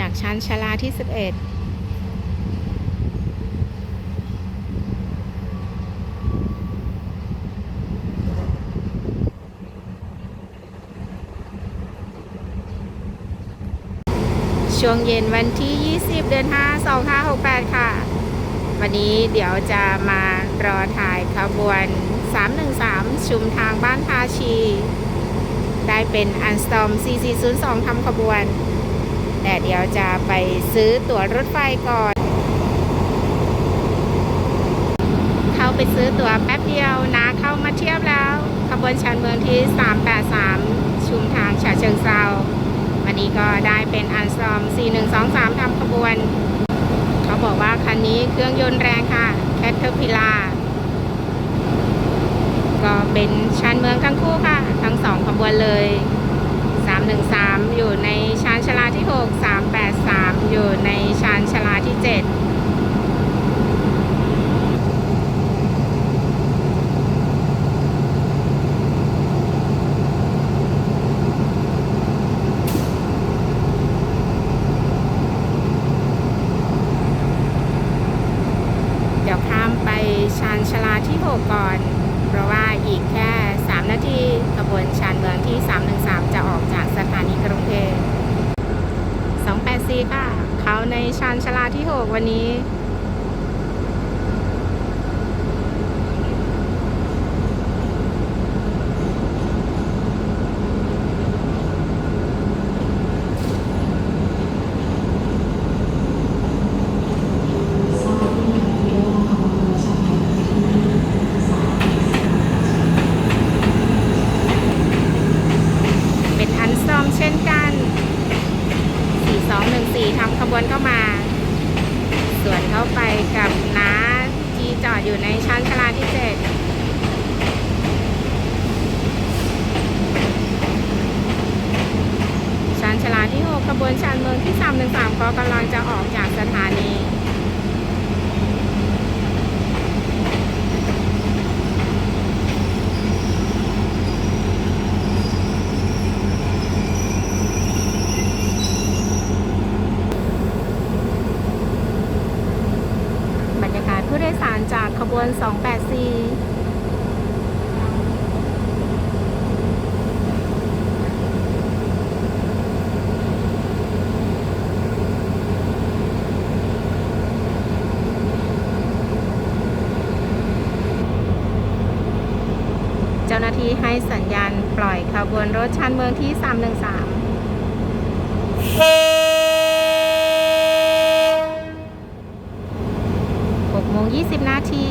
จากชั้นชาลาที่ 11ช่วงเย็นวันที่ 20 เดือน 5 2568 ค่ะ วันนี้เดี๋ยวจะมารอถ่ายขบวน 313 ชุมทางบ้านทาชี ได้เป็นอันสตอม 4402ทำขบวน แต่เดี๋ยวจะไปซื้อตั๋วรถไฟก่อน เข้าไปซื้อตั๋วแป๊บเดียวนะเข้ามาเทียบแล้ว ขบวนชานเมืองที่ 383 ชุมทางฉะเชิงเซาวันนี้ก็ได้เป็นอันสตอม 4123ทำขบวน เขาบอกว่าคันนี้เครื่องยนต์แรงค่ะแคทเทอร์พิลาก็เป็นชานเมืองทั้งคู่ค่ะ ทั้งสองขบวนเลย 313 อยู่ในชานชาลาที่ 6 383 อยู่ในชานชาลาที่7เดี๋ยวข้ามไปชานชาลาที่ 6 ก่อน เพราะว่าอีกแค่ 3 นาทีขบวนชานเมืองที่ 313 จะออกจากสถานีกรุงเทพ284 ค่ะ เขาในชานชาลาที่ 6 วันนี้อันซอมเช่นกัน 4214 ทำขบวนเข้ามา ส่วนเข้าไปกับน้าที่จ อยู่ในชั้นชาลาที่เจ็ดชั้นชาลาที่หกขบวนชานเมืองที่สามหนึ่งสามก็กำลังจะออกจากสถานี บรรยากาศ ผู้โดยสารจากขบวน 284เจ้าหน้าที่ให้สัญญาณปล่อยขบวนรถชันเมืองที่ 313 6โมง 20 นาที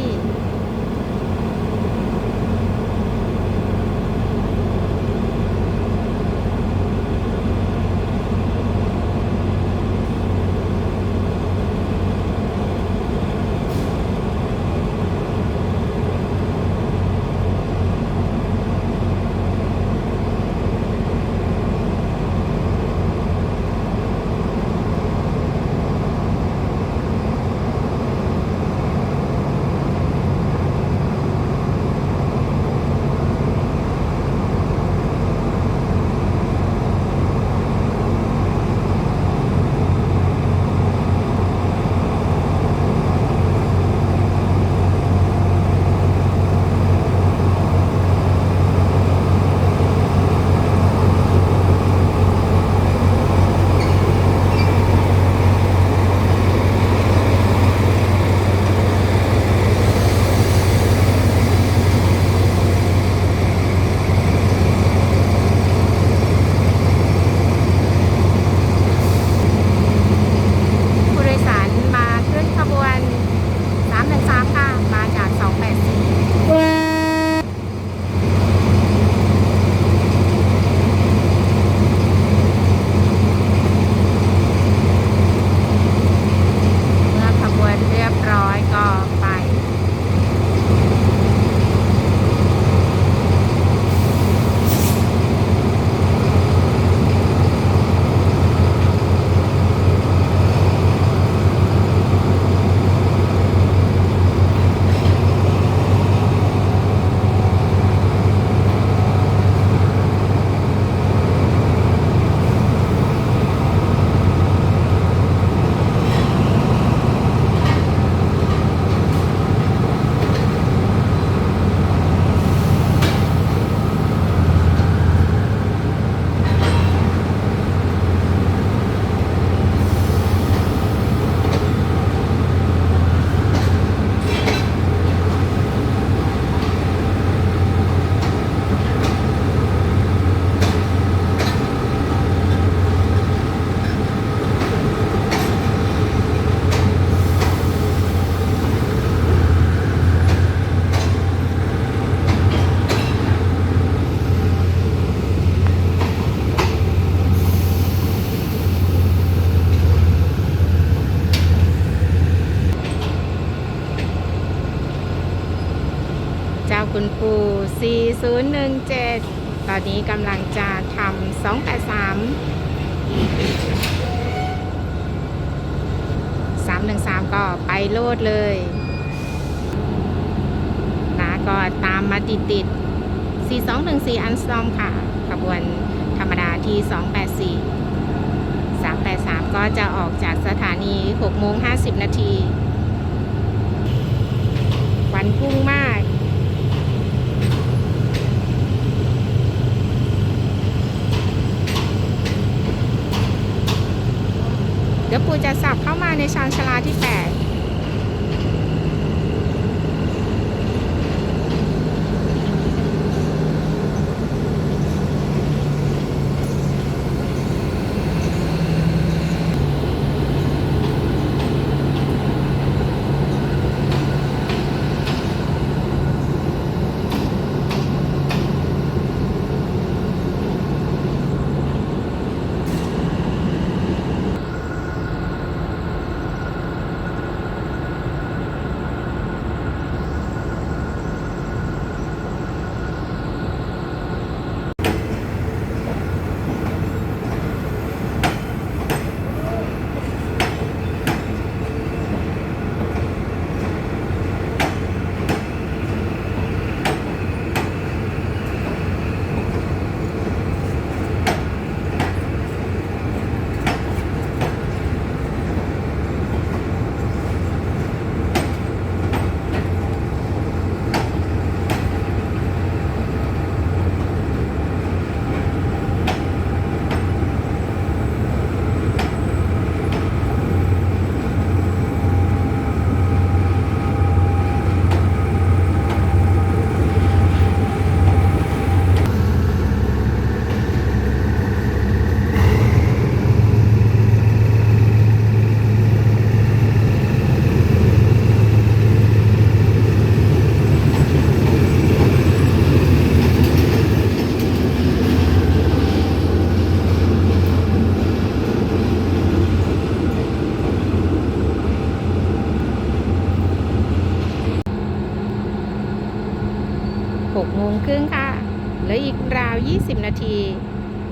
4017 ตอนนี้กำลังจะทำ283 313 ก็ไปโลดเลยนะก็ตามมาติดติดๆ4214 อันซอมค่ะ ขบวนธรรมดาที่ 284 383 ก็จะออกจากสถานี6โมง50 นาทีวันพุ่งมาก เดี๋ยวปู่จะสับเข้างชลาที่ 8 6 โมงครึ่งค่ะเหลืออีกราว 20 นาที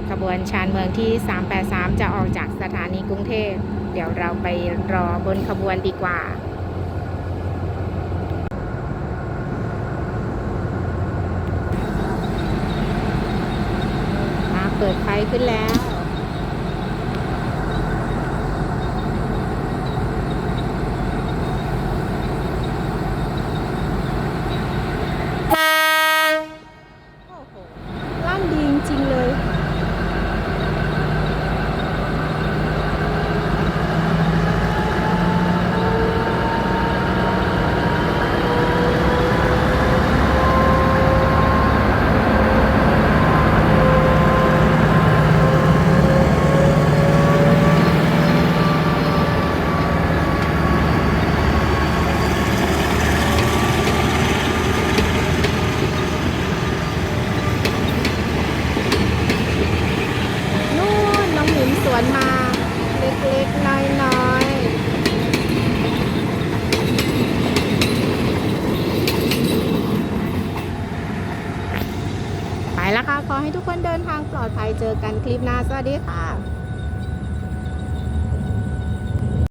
ขบวนชานเมืองที่ 383 จะออกจากสถานีกรุงเทพ เดี๋ยวเราไปรอบนขบวนดีกว่ามาเปิดไฟขึ้นแล้ว โอ้โหลั่นดีจริงๆเลย นู่นน้องหมิมส วนมา เล็กๆ น้อยๆ ไปแล้วค่ะ ขอให้ทุกคนเดินทางปลอดภัยเจอกันคลิปหน้า สวัสดีค่ะ